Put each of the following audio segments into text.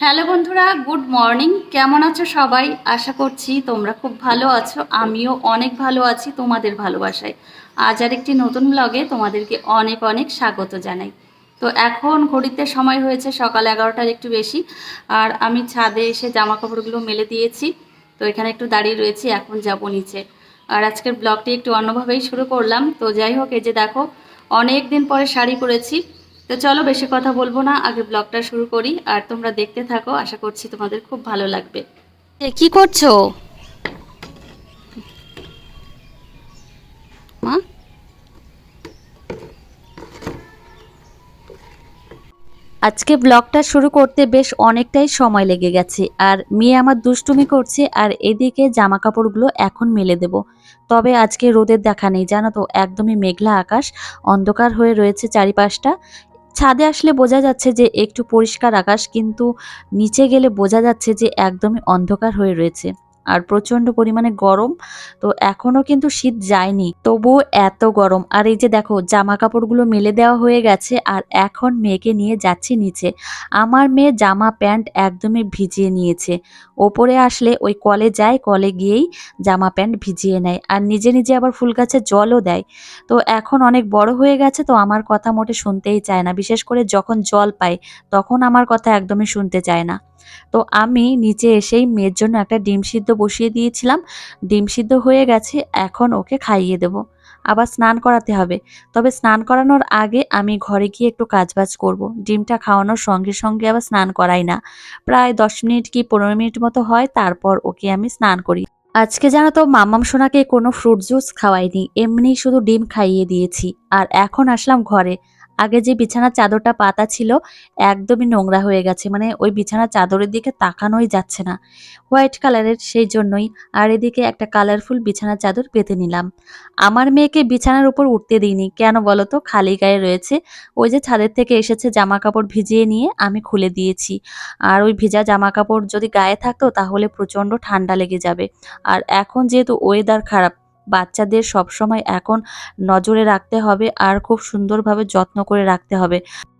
Hello বন্ধুরা, good morning. কেমন আছো সবাই? আশা করছি তোমরা খুব ভালো আছো। আমিও অনেক ভালো আছি তোমাদের ভালোবাসায়। আজ আর একটি নতুন ব্লগে তোমাদেরকে অনেক অনেক স্বাগত জানাই। তো এখন ঘড়িতে সময় হয়েছে সকাল এগারোটার একটু বেশি, আর আমি ছাদে এসে জামা কাপড়গুলো মেলে দিয়েছি। তো এখানে একটু দাঁড়িয়ে রয়েছি, এখন যাব নিচে। আর আজকের ব্লগটি একটু অন্যভাবেই শুরু করলাম। তো যাই হোক, এই যে দেখো, অনেক দিন পরে শাড়ি পরেছি। তো চলো বেশি কথা বলব না, আগে ব্লগটা শুরু করি। আর তোমরা দেখতে থাকো, আশা করছি তোমাদের খুব ভালো লাগবে। কি করছ? মা? আজকে ব্লগটা শুরু করতে বেশ অনেকটাই সময় লেগে গেছে, আর মেয়ে আমার দুষ্টুমি করছে, আর এদিকে জামা কাপড়গুলো এখন মেলে দেব। তবে আজকে রোদের দেখা নেই, জানো তো, একদমই মেঘলা আকাশ, অন্ধকার হয়ে রয়েছে চারিপাশটা। ছাদে আসলে বোঝা যাচ্ছে যে একটু পরিষ্কার আকাশ, কিন্তু নিচে গেলে বোঝা যাচ্ছে যে একদমই অন্ধকার হয়ে রয়েছে। আর প্রচণ্ড পরিমাণে গরম। তো এখনও কিন্তু শীত যায়নি। তবুও এত গরম। আর এই যে দেখো জামা কাপড়গুলো মেলে দেওয়া হয়ে গেছে আর এখন মেয়েকে নিয়ে যাচ্ছি নিচে। আমার মেয়ে জামা, প্যান্ট একদমই ভিজিয়ে নিয়েছে। ওপরে আসলে ওই কলে যায়, কলে গিয়েই জামা, প্যান্ট ভিজিয়ে নেয়। আর নিজে নিজে আবার ফুল গাছে জলও দেয়। তো এখন অনেক বড় হয়ে গেছে, তো আমার কথা মোটে শুনতেই চায় না। বিশেষ করে যখন জল পায়, তখন আমার কথা একদমই শুনতে চায় না। তো আমি নিচে এসেই মেয়ের জন্য একটা ডিম সিদ্ধ বসিয়ে দিয়েছিলাম। ডিম সিদ্ধ হয়ে গেছে, এখন ওকে খাইয়ে দেব। আবার স্নান করাতে হবে। তবে স্নান করানোর আগে আমি ঘরে গিয়ে একটু কাজবাজ করব। ডিমটা খাওয়ানোর সঙ্গে সঙ্গে আবার স্নান করাই না। প্রায় দশ মিনিট কি পনেরো মিনিট মতো হয়, তারপর ওকে আমি স্নান করি। আজকে জানো তো মাম্মাম সোনাকে কোনো ফ্রুট জুস খাওয়াইনি এমনি শুধু ডিম খাইয়ে দিয়েছি। আর এখন আসলাম ঘরে। আগে যে বিছানার চাদরটা পাতা ছিল, একদমই নোংরা হয়ে গেছে। মানে ওই বিছানার চাদরের দিকে তাকানোই যাচ্ছে না। হোয়াইট কালারের সেই জন্যই আর এদিকে একটা কালারফুল বিছানার চাদর পেতে নিলাম। আমার মেয়েকে বিছানার উপর উঠতে দিইনি। কেন বলো তো? খালি গায়ে রয়েছে। ওই যে ছাদের থেকে এসেছে জামা কাপড় ভিজিয়ে নিয়ে আমি খুলে দিয়েছি। আর ওই ভেজা জামা কাপড় যদি গায়ে থাকতো তাহলে প্রচণ্ড ঠান্ডা লেগে যাবে। আর এখন যেহেতু ওয়েদার খারাপ বাচ্চাদের সবসময় এখন নজরে রাখতে হবে আর খুব সুন্দরভাবে যত্ন করে রাখতে হবে।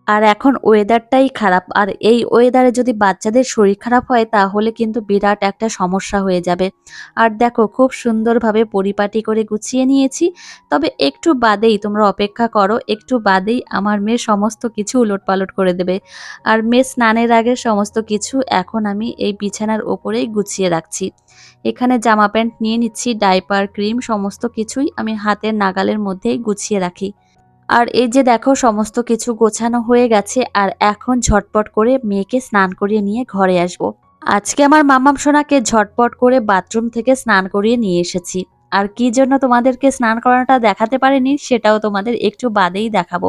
আর এখন ওয়েদারটাই খারাপ। আর এই ওয়েদারে যদি বাচ্চাদের শরীর খারাপ হয়, তাহলে কিন্তু বিরাট একটা সমস্যা হয়ে যাবে। আর দেখো, খুব সুন্দরভাবে পরিপাটি করে গুছিয়ে নিয়েছি। তবে একটু বাদেই তোমরা অপেক্ষা করো, একটু বাদেই আমার মেয়ে সমস্ত কিছু উলটপালট করে দেবে। আর মেয়ে স্নানের আগে সমস্ত কিছু এখন আমি এই বিছানার ওপরেই গুছিয়ে রাখছি। এখানে জামা প্যান্ট নিয়ে নিচ্ছি, ডাইপার, ক্রিম, সমস্ত কিছুই আমি হাতের নাগালের মধ্যেই গুছিয়ে রাখি। আর এই যে দেখো, সমস্ত কিছু গোছানো হয়ে গেছে, আর এখন ঝটপট করে মেয়েকে স্নান করিয়ে নিয়ে ঘরে আসব। আজকে আমার মামাম সোনাকে ঝটপট করে বাথরুম থেকে স্নান করিয়ে নিয়ে এসেছি আর কি জন্য তোমাদেরকে স্নান করানোটা দেখাতে পারিনি, সেটাও তোমাদের একটু বাদেই দেখাবো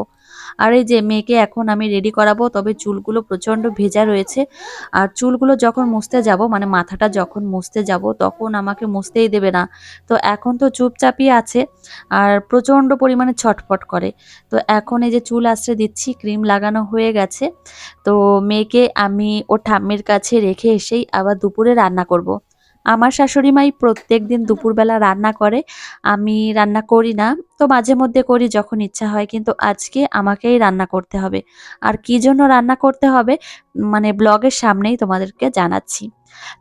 আর এই যে মেয়েকে এখন আমি রেডি করাবো, তবে চুলগুলো প্রচণ্ড ভেজা রয়েছে। আর চুলগুলো যখন মুছতে যাব মানে মাথাটা যখন মুছতে যাব, তখন আমাকে মুছতেই দেবে না। তো এখন তো চুপচাপই আছে, আর প্রচণ্ড পরিমাণে ছটফট করে। তো এখন এই যে চুল আশ্রে দিচ্ছি, ক্রিম লাগানো হয়ে গেছে। তো মেয়েকে আমি ও ঠাম্মির কাছে রেখে এসেই আবার দুপুরে রান্না করব। আমার শাশুড়ি মাই প্রত্যেক দিন দুপুরবেলা রান্না করে, আমি রান্না করি না। তো মাঝে মধ্যে করি যখন ইচ্ছা হয়, কিন্তু আজকে আমাকেই রান্না করতে হবে। আর কি জন্য রান্না করতে হবে মানে ব্লগের সামনেই তোমাদেরকে জানাচ্ছি।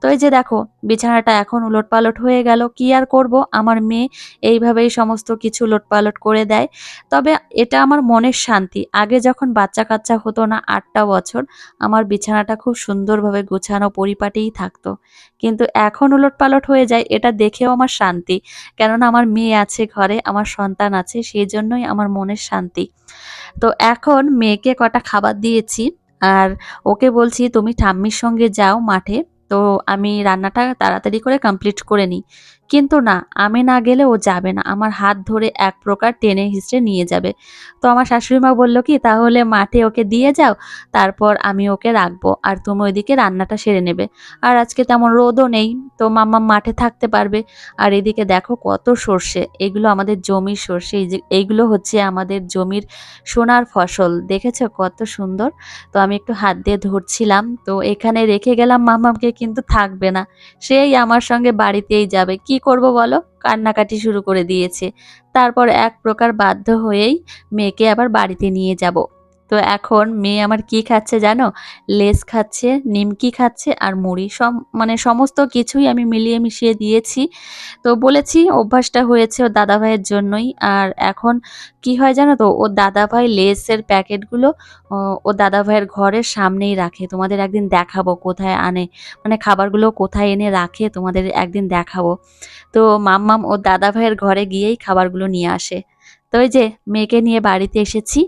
তো এই যে দেখো, বিছানাটা এখন উলট পালট হয়ে গেল, কি আর করব? আমার মেয়ে এইভাবেই সমস্ত কিছু উলট পালট করে দেয়। তবে এটা আমার মনের শান্তি। আগে যখন বাচ্চা কাচ্চা হতো না, আটটা বছর, আমার বিছানাটা খুব সুন্দরভাবে গোছানো পরিপাটিই থাকতো। কিন্তু এখন উলট পালট হয়ে যায়, এটা দেখেও আমার শান্তি। কেননা আমার মেয়ে আছে ঘরে, আমার সন্তান আছে সেই জন্যই আমার মনের শান্তি। তো এখন মেয়েকে কটা খাবার দিয়েছি, আর ওকে বলছি, তুমি ঠাম্মির সঙ্গে যাও মাঠে। তো আমি রান্নাটা তাড়াতাড়ি করে কমপ্লিট করে নিই। কিন্তু না, আমি না গেলে ও যাবে না। আমার হাত ধরে এক প্রকার টেনে হিসড়ে নিয়ে যাবে। তো আমার শাশুড়ি মা বলল কি, তাহলে মাঠে ওকে দিয়ে যাও, তারপর আমি ওকে রাখব, আর তুমি ওইদিকে রান্নাটা সেরে নেবে। আর আজকে তেমন রোদও নেই, তো মাম্মা মাঠে থাকতে পারবে। আর এদিকে দেখো কত সর্ষে, এগুলো আমাদের জমির সর্ষে এইগুলো হচ্ছে আমাদের জমির সোনার ফসল, দেখেছ কত সুন্দর? তো আমি একটু হাত দিয়ে ধরছিলাম, তো এখানে রেখে গেলাম মাম্মামকে কিন্তু থাকবে না। সেই আমার সঙ্গে বাড়িতেই যাবে, কি করব বলো? কান্নাকাটি শুরু করে দিয়েছে। তারপর এক প্রকার বাধ্য হয়েই মেয়েকে আবার বাড়িতে নিয়ে যাব। তো এখন মেয়ে আমার কি খাচ্ছে জানো? লেস খাচ্ছে, নিমকি খাচ্ছে আর মুড়ি। সব মানে সমস্ত কিছুই আমি মিলিয়ে মিশিয়ে দিয়েছি। তো বলেছি অভ্যাসটা হয়েছে ওর দাদা ভাইয়ের জন্যই। আর এখন কি হয় জানো তো? ওর দাদা ভাই লেসের প্যাকেটগুলো, ও দাদা ভাইয়ের ঘরের সামনেই রাখে। তোমাদের একদিন দেখাবো কোথায় আনে। মানে খাবারগুলো কোথায় এনে রাখে, তোমাদের একদিন দেখাবো। তো মাম্মাম ও দাদা ভাইয়ের ঘরে গিয়েই খাবারগুলো নিয়ে আসে। তো যে মেয়েকে নিয়ে বাড়িতে এসেছি।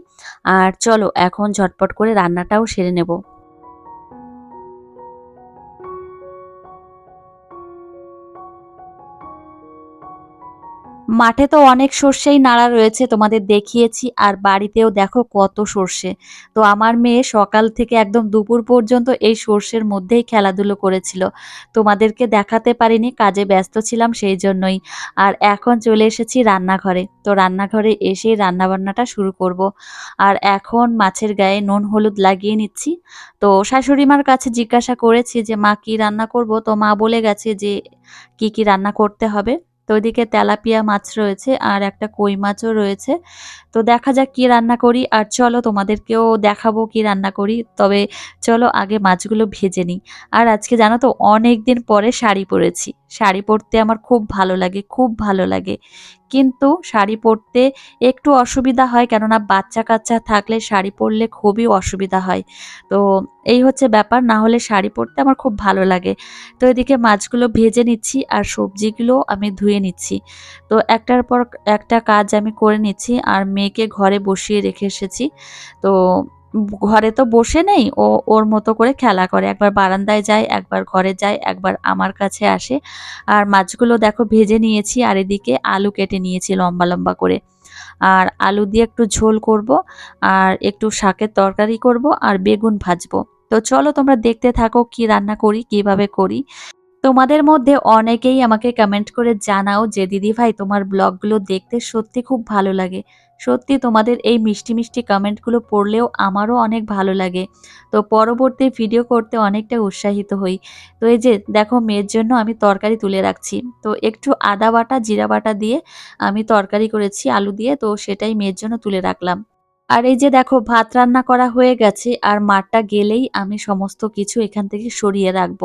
আর চলো এখন ঝটপট করে রান্নাটাও সেরে নেব। মাঠে তো অনেক সর্ষেই নাড়া রয়েছে, তোমাদের দেখিয়েছি, আর বাড়িতেও দেখো কত সর্ষে। তো আমার মেয়ে সকাল থেকে একদম দুপুর পর্যন্ত এই সর্ষের মধ্যেই খেলাধুলো করেছিল। তোমাদেরকে দেখাতে পারিনি, কাজে ব্যস্ত ছিলাম সেই জন্যই। আর এখন চলে এসেছি রান্নাঘরে। তো রান্নাঘরে এসেই রান্নাবান্নাটা শুরু করব। আর এখন মাছের গায়ে নুন হলুদ লাগিয়ে নিচ্ছি। তো শাশুড়ি মার কাছে জিজ্ঞাসা করেছি যে, মা, কি রান্না করব? তো মা বলে গেছে যে, কি কি রান্না করতে হবে? তো ওইদিকে তেলাপিয়া মাছ রয়েছে আর একটা কই মাছও রয়েছে। তো দেখা যাক কি রান্না করি আর চলো তোমাদেরকেও দেখাবো কি রান্না করি। তবে চলো আগে মাছগুলো ভেজে নিই। আর আজকে জানো তো অনেক দিন পরে শাড়ি পরেছি। শাড়ি পরতে আমার খুব ভালো লাগে, খুব ভালো লাগে। কিন্তু শাড়ি পরতে একটু অসুবিধা হয় কেননা বাচ্চা কাচ্চা থাকলে শাড়ি পরলে খুবই অসুবিধা হয়। তো এই হচ্ছে ব্যাপার, না হলে শাড়ি পরতে আমার খুব ভালো লাগে। তো এদিকে মাছগুলো ভেজে নিচ্ছি আর সবজিগুলো আমি ধুয়ে নিচ্ছি। তো একটার পর একটা কাজ আমি করে নিচ্ছি আর মেয়েকে ঘরে বসিয়ে রেখে এসেছি। তো ঘরে তো বসে নেই, ও, ওর মতো করে খেলা করে। একবার বারান্দায় যায়, একবার ঘরে যায়, একবার আমার কাছে আসে। আর মাছগুলো দেখো ভেজে নিয়েছি, আর এদিকে আলু কেটে নিয়েছি লম্বা লম্বা করে। আর আলু দিয়ে একটু ঝোল করব, আর একটু শাকের তরকারি করব, আর বেগুন ভাজবো। তো চলো তোমরা দেখতে থাকো কি রান্না করি, কীভাবে করি। তোমাদের মধ্যে অনেকেই আমাকে কমেন্ট করে জানাও যে, দিদি ভাই, তোমার ব্লগগুলো দেখতে সত্যি খুব ভালো লাগে। সত্যি তোমাদের এই মিষ্টি মিষ্টি কমেন্টগুলো পড়লেও আমারও অনেক ভালো লাগে। তো পরবর্তী ভিডিও করতে অনেকটা উৎসাহিত হই। তো এই যে, দেখো, মেয়ের জন্য আমি তরকারি তুলে রাখছি। তো একটু আদা বাটা, জিরা বাটা দিয়ে আমি তরকারি করেছি, আলু দিয়ে। তো সেটাই মেয়ের জন্য তুলে রাখলাম। আর এই যে, দেখো, ভাত রান্না করা হয়ে গেছে। আর মাঠটা গেলেই আমি সমস্ত কিছু এখান থেকে সরিয়ে রাখব।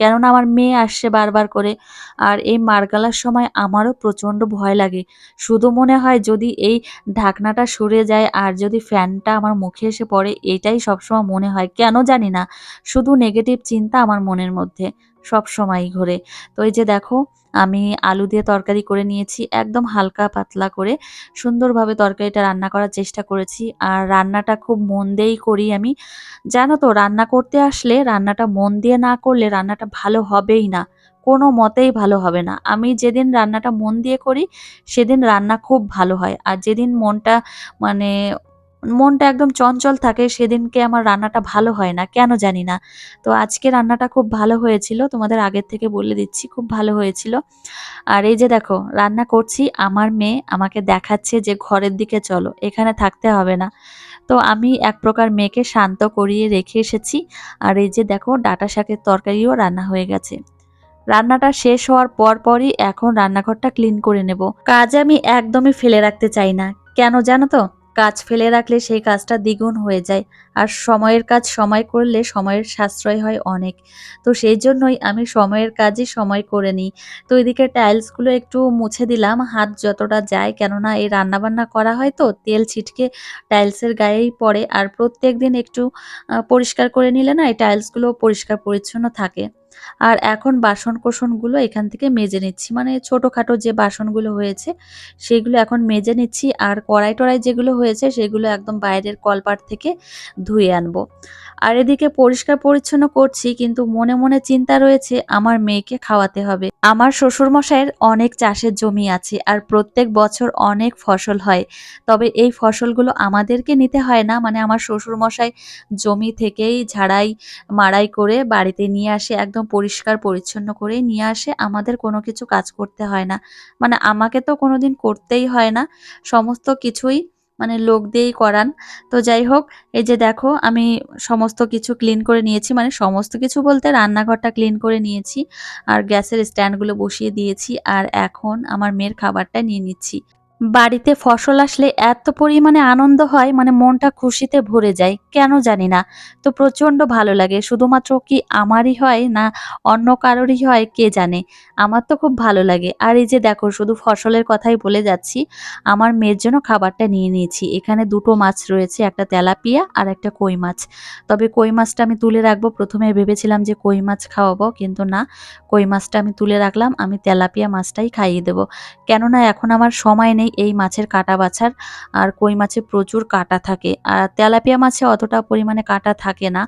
কেননা আমার মেয়ে আসছে বারবার করে। আর এই মারগালার সময় আমারও প্রচণ্ড ভয় লাগে। শুধু মনে হয় যদি এই ঢাকনাটা সরে যায় আর যদি ফ্যানটা আমার মুখে এসে পড়ে, এটাই সবসময় মনে হয়। কেন জানি না। শুধু নেগেটিভ চিন্তা আমার মনের মধ্যে। সব সময়ই ঘোরে। তো এই যে দেখো, আমি আলু দিয়ে তরকারি করে নিয়েছি, একদম হালকা পাতলা করে। সুন্দরভাবে তরকারিটা রান্না করার চেষ্টা করেছি আর রান্নাটা খুব মন দিয়েই করি আমি। জানো তো, রান্না করতে আসলে রান্নাটা মন দিয়ে না করলে রান্নাটা ভালো হবেই না। কোনো মতেই ভালো হবে না। আমি যেদিন রান্নাটা মন দিয়ে করি, সেদিন রান্না খুব ভালো হয়। আর যেদিন মনটা মানে মনটা একদম চঞ্চল থাকে, সেদিনকে আমার রান্নাটা ভালো হয় না, কেন জানি না। তো আজকে রান্নাটা খুব ভালো হয়েছিল, তোমাদের আগের থেকে বলে দিচ্ছি, খুব ভালো হয়েছিল। আর এই যে দেখো, রান্না করছি, আমার মেয়ে আমাকে দেখাচ্ছে যে ঘরের দিকে চলো, এখানে থাকতে হবে না। তো আমি এক প্রকার মেয়েকে শান্ত করিয়ে রেখে এসেছি, আর এই যে দেখো, ডাটা শাকের তরকারিও রান্না হয়ে গেছে। রান্নাটা শেষ হওয়ার পর পরই এখন রান্নাঘরটা ক্লিন করে নেব। কাজ আমি একদমই ফেলে রাখতে চাই না, কেন জানো তো? কাজ ফেলে রাখলে সেই কাজটা দ্বিগুণ হয়ে যায়। আর সময়ের কাজ সময় করলে সময়ের সাশ্রয় হয় অনেক। তো সেই জন্যই আমি সময়ের কাজই সময় করে নিই। তো এদিকে টাইলসগুলো একটু মুছে দিলাম, হাত যতটা যায়, কেননা এই রান্নাবান্না করা হয় তো, তেল ছিটকে টাইলসের গায়েই পড়ে। আর প্রত্যেক দিন একটু পরিষ্কার করে নিলে না, এই টাইলসগুলো পরিষ্কার পরিচ্ছন্ন থাকে। আর এখন বাসন কোসনগুলো এখান থেকে মেজে নিচ্ছি। মানে ছোটোখাটো যে বাসনগুলো হয়েছে, সেগুলো এখন মেজে নিচ্ছি আর কড়াই টড়াই যেগুলো হয়েছে, সেগুলো একদম বাইরের কলপাট থেকে ধুয়ে আনব। আর এদিকে পরিষ্কার পরিচ্ছন্ন করছি, কিন্তু মনে মনে চিন্তা রয়েছে আমার মেয়েকে খাওয়াতে হবে। আমার শ্বশুরমশাইয়ের অনেক চাষের জমি আছে আর প্রত্যেক বছর অনেক ফসল হয়। তবে এই ফসলগুলো আমাদেরকে নিতে হয় না মানে আমার শ্বশুরমশাই জমি থেকেই ঝাড়াই, মাড়াই করে বাড়িতে নিয়ে আসে, একদম পরিষ্কার পরিচ্ছন্ন করেই নিয়ে আসে, আমাদের কোনো কিছু কাজ করতে হয় না। মানে আমাকে তো কোনোদিন করতেই হয় না, সমস্ত কিছুই মানে লোক দিয়েই করান। তো যাই হোক, এই যে দেখো, আমি সমস্ত কিছু ক্লিন করে নিয়েছি। মানে সমস্ত কিছু বলতে রান্নাঘরটা ক্লিন করে নিয়েছি আর গ্যাসের স্ট্যান্ডগুলো বসিয়ে দিয়েছি। আর এখন আমার মেয়ের খাবারটা নিয়ে নিচ্ছি। বাড়িতে ফসল আসলে এত পরিমাণে আনন্দ হয় মানে মনটা খুশিতে ভরে যায়, কেন জানি না। তো প্রচণ্ড ভালো লাগে, শুধুমাত্র কি আমারই হয় না অন্য কারোরই হয়, কে জানে। আমার তো খুব ভালো লাগে। আর এই যে দেখো, শুধু ফসলের কথাই বলে যাচ্ছি, আমার মেয়ের জন্য খাবারটা নিয়ে নিয়েছি। এখানে দুটো মাছ রয়েছে, একটা তেলাপিয়া আর একটা কই মাছ। তবে কই মাছটা আমি তুলে রাখব, প্রথমে ভেবেছিলাম যে কই মাছ খাওয়াবো, কিন্তু না, কই মাছটা আমি তুলে রাখলাম, আমি তেলাপিয়া মাছটাই খাইয়ে দেবো। কেননা এখন আমার সময় নেই এই মাছের কাটা বাছার আর কই মাছে প্রচুর কাটা থাকে। আর তেলাপিয়া মাছে অতটা পরিমাণে কাটা থাকে না।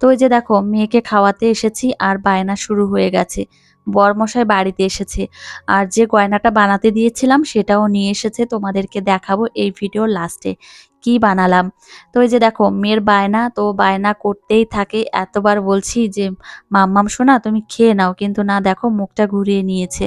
তো ওই যে দেখো, মেয়েকে খাওয়াতে এসেছি আর বায়না শুরু হয়ে গেছে। বরমশাই বাড়িতে এসেছে। আর যে গয়নাটা বানাতে দিয়েছিলাম সেটাও নিয়ে এসেছে। তোমাদেরকে দেখাবো এই ভিডিও লাস্টে কি বানালাম। তো ওই যে দেখো, মেয়ের বায়না, তো বায়না করতেই থাকে। এতবার বলছি যে, মাম্মাম শোনা তুমি খেয়ে নাও। কিন্তু না, দেখো, মুখটা ঘুরিয়ে নিয়েছে।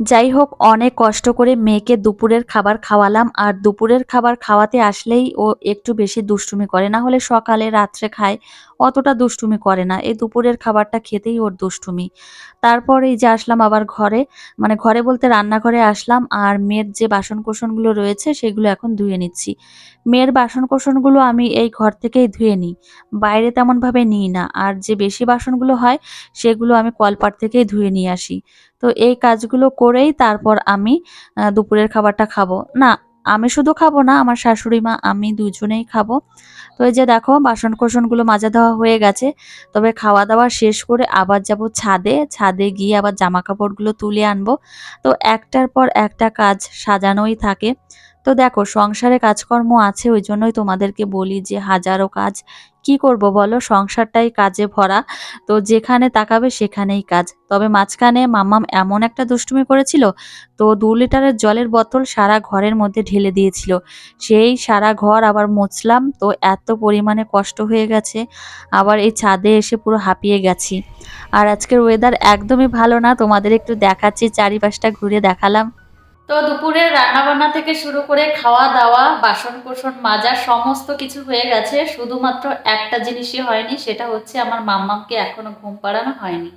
যাই হোক অনেক কষ্ট করে মেয়েকে দুপুরের খাবার খাওয়ালাম আর দুপুরের খাবার খাওয়াতে আসলেই ও একটু বেশি দুষ্টুমি করে। না হলে সকালে রাত্রে খায়, অতটা দুষ্টুমি করে না। এই দুপুরের খাবারটা খেতেই ওর দুষ্টুমি। তারপর এই যে আসলাম আবার ঘরে মানে ঘরে বলতে রান্নাঘরে আসলাম আর মেয়ের যে বাসন কোসনগুলো রয়েছে সেগুলো এখন ধুয়ে নিচ্ছি। মেয়ের বাসন কোসনগুলো আমি এই ঘর থেকেই ধুয়ে নিই। বাইরে তেমনভাবে নিই না। আর যে বেশি বাসনগুলো হয়, সেগুলো আমি কলপাট থেকেই ধুয়ে নিয়ে আসি। তো এই কাজগুলো করেই তারপর আমি দুপুরের খাবারটা খাব। না, আমি শুধু খাব না, আমার শাশুড়ি মা, আমি দুজনেই খাব। তো এই যে দেখো বাসন কোসনগুলো মাজা দেওয়া হয়ে গেছে। তবে খাওয়া দাওয়া শেষ করে আবার যাব ছাদে। ছাদে গিয়ে আবার জামা কাপড়গুলো তুলে আনব। তো একটার পর একটা কাজ সাজানোই থাকে। তো দেখো, সংসারে কাজকর্ম আছে, ওই জন্যই তোমাদেরকে বলি যে হাজারো কাজ কি করব বলো? সংসারটাই কাজে ভরা। তো যেখানে তাকাবে সেখানেই কাজ। তবে মাঝখানে মাম্মাম এমন একটা দুষ্টুমি করেছিল, তো দু লিটারের জলের বোতল সারা ঘরের মধ্যে ঢেলে দিয়েছিল। সেই সারা ঘর আবার মুছলাম, তো এত পরিমাণে কষ্ট হয়ে গেছে, আবার এই ছাদে এসে পুরো হাঁপিয়ে গেছি। আর আজকের ওয়েদার একদমই ভালো না, তোমাদের একটু দেখাচ্ছি, চারিপাশটা ঘুরে দেখালাম। তো দুপুরের রান্নাবান্না থেকে শুরু করে খাওয়া দাওয়া বাসন কোসন মাজা সমস্ত কিছু হয়ে গেছে। শুধুমাত্র একটা জিনিসই হয়নি, সেটা হচ্ছে আমার মাম্মামকে এখনও ঘুম পাড়ানো হয়নি।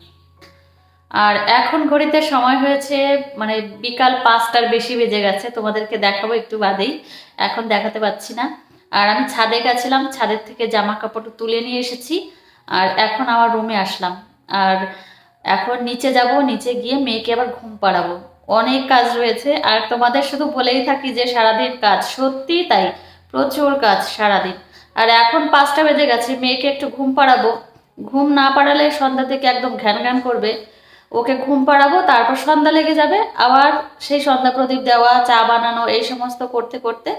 আর এখন ঘড়িতে সময় হয়েছে মানে বিকাল পাঁচটার বেশি বেজে গেছে, তোমাদেরকে দেখাবো একটু বাদেই। এখন দেখাতে পাচ্ছি না। আর আমি ছাদে গেছিলাম, ছাদের থেকে জামা কাপড় তুলে নিয়ে এসেছি, আর এখন আমার রুমে আসলাম। আর এখন নিচে যাব, নিচে গিয়ে মেয়েকে আবার ঘুম পাড়াবো। অনেক কাজ রয়েছে। আর তোমাদের শুধু বলেই থাকি যে সারাদিন কাজ সত্যি তাই। প্রচুর কাজ সারাদিন। আর এখন পাঁচটা বেজে গেছে, মেয়েকে একটু ঘুম পাড়াবো। ঘুম না পাড়ালে সন্ধ্যা থেকে একদম ঘ্যান ঘ্যান করবে। ওকে ঘুম পাড়াবো, তারপর সন্ধ্যা লেগে যাবে। আবার সেই সন্ধ্যা প্রদীপ দেওয়া, চা বানানো, এই সমস্ত করতে করতে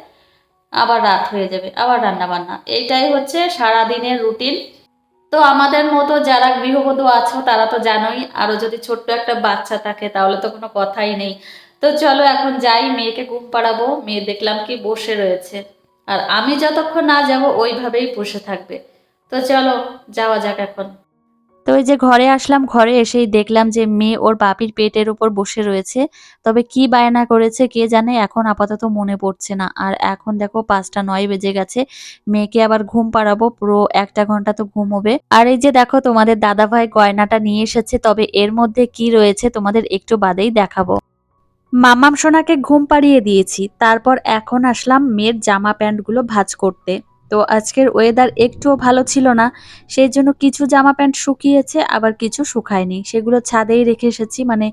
আবার রাত হয়ে যাবে, আবার রান্না বান্না এইটাই হচ্ছে সারাদিনের রুটিন। তো আমাদের মতো যারা গৃহবধূ আছো, তারা তো জানোই আরও যদি ছোট্ট একটা বাচ্চা থাকে, তাহলে তো কোনো কথাই নেই। তো চলো এখন যাই, মেয়েকে ঘুম পাড়াবো। মেয়ে দেখলাম কি বসে রয়েছে। আর আমি যতক্ষণ না যাব, ওইভাবেই বসে থাকবে। তো চলো, যাওয়া যাক এখন। তো ওই যে ঘরে আসলাম, ঘরে এসেই দেখলাম যে মেয়ে ওর বাপির পেটের উপর বসে রয়েছে। তবে কি বায়না করেছে কে জানে, এখন আপাতত মনে পড়ছে না। আর এখন দেখো পাঁচটা নয় বেজে গেছে, মেয়েকে আবার ঘুম পাড়াবো, পুরো একটা ঘণ্টা তো ঘুম হবে। আর এই যে দেখো তোমাদের দাদাভাই গয়নাটা নিয়ে এসেছে, তবে এর মধ্যে কি রয়েছে তোমাদের একটু বাদেই দেখাবো। মামাম সোনাকে ঘুম পাড়িয়ে দিয়েছি, তারপর এখন আসলাম মেয়ের জামা প্যান্টগুলো ভাঁজ করতে। তো আজকের ওয়েদার একটুও ভালো ছিল না। সেই জন্য কিছু জামা প্যান্ট শুকিয়েছে, আবার কিছু শুকায়নি। সেগুলো ছাদেই রেখে এসেছি মানে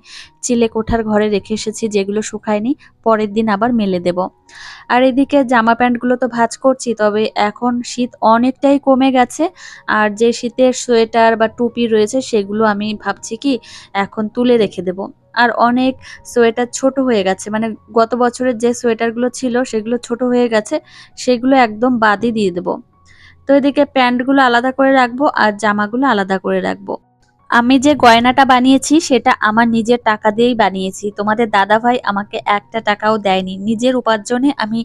চিলে কোঠার ঘরে রেখে এসেছি, যেগুলো শুকায়নি, পরের দিন আবার মেলে দেব। আর এদিকে জামা প্যান্টগুলো তো ভাজ করছি, তবে এখন শীত অনেকটাই কমে গেছে। আর যে শীতের সোয়েটার বা টুপি রয়েছে, সেগুলো আমি ভাবছি কি, এখন তুলে রেখে দেব। আর অনেক সোয়েটার ছোট হয়ে গেছে। মানে গত বছরের যে সোয়েটারগুলো ছিল সেগুলো ছোট হয়ে গেছে, সেগুলো একদম বাদই দিয়ে দেবো। তো এদিকে প্যান্টগুলো আলাদা করে রাখব আর জামাগুলো আলাদা করে রাখব। আমি যে গয়নাটা বানিয়েছি, সেটা আমার নিজের টাকা দিয়েই বানিয়েছি। তোমাদের দাদাভাই আমাকে একটা টাকাও দেয়নি। নিজের উপার্জনে আমি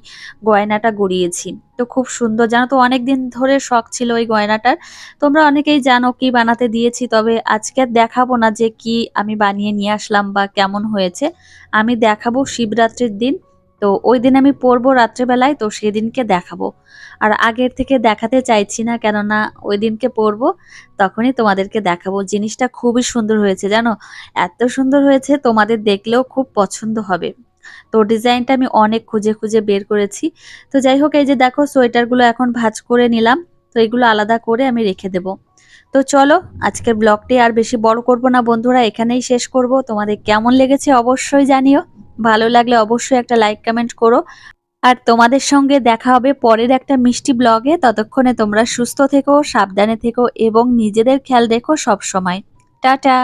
গয়নাটা গড়িয়েছি। তো খুব সুন্দর। জানো তো অনেক দিন ধরে শখ ছিল ওই গয়নাটার। তোমরা অনেকেই জানো কি বানাতে দিয়েছি, তবে আজকে দেখাবো না যে কি আমি বানিয়ে নিয়ে আসলাম বা কেমন হয়েছে। আমি দেখাবো শিবরাত্রির দিন তো ওই দিন আমি পরবো রাত্রেবেলায়, তো সেদিনকে দেখাবো। আর আগের থেকে দেখাতে চাইছি না, কেননা ওই দিনকে পরবো তখনই তোমাদেরকে দেখাবো। জিনিসটা খুবই সুন্দর হয়েছে, জানো? এত সুন্দর হয়েছে, তোমাদের দেখলেও খুব পছন্দ হবে। তো ডিজাইনটা আমি অনেক খুঁজে খুঁজে বের করেছি। তো যাই হোক, এই যে দেখো, সোয়েটারগুলো এখন ভাঁজ করে নিলাম। তো এগুলো আলাদা করে আমি রেখে দেব। তো চলো, আজকের ব্লগটি আর বেশি বড় করব না বন্ধুরা, এখানেই শেষ করব। তোমাদের কেমন লেগেছে অবশ্যই জানিও। ভালো লাগলে অবশ্যই একটা লাইক, কমেন্ট করো। আর তোমাদের সঙ্গে দেখা হবে পরের একটা মিষ্টি ব্লগে। ততক্ষণে তোমরা সুস্থ থেকো, সাবধানে থেকো এবং নিজেদের খেয়াল রেখো সব সময় টাটা!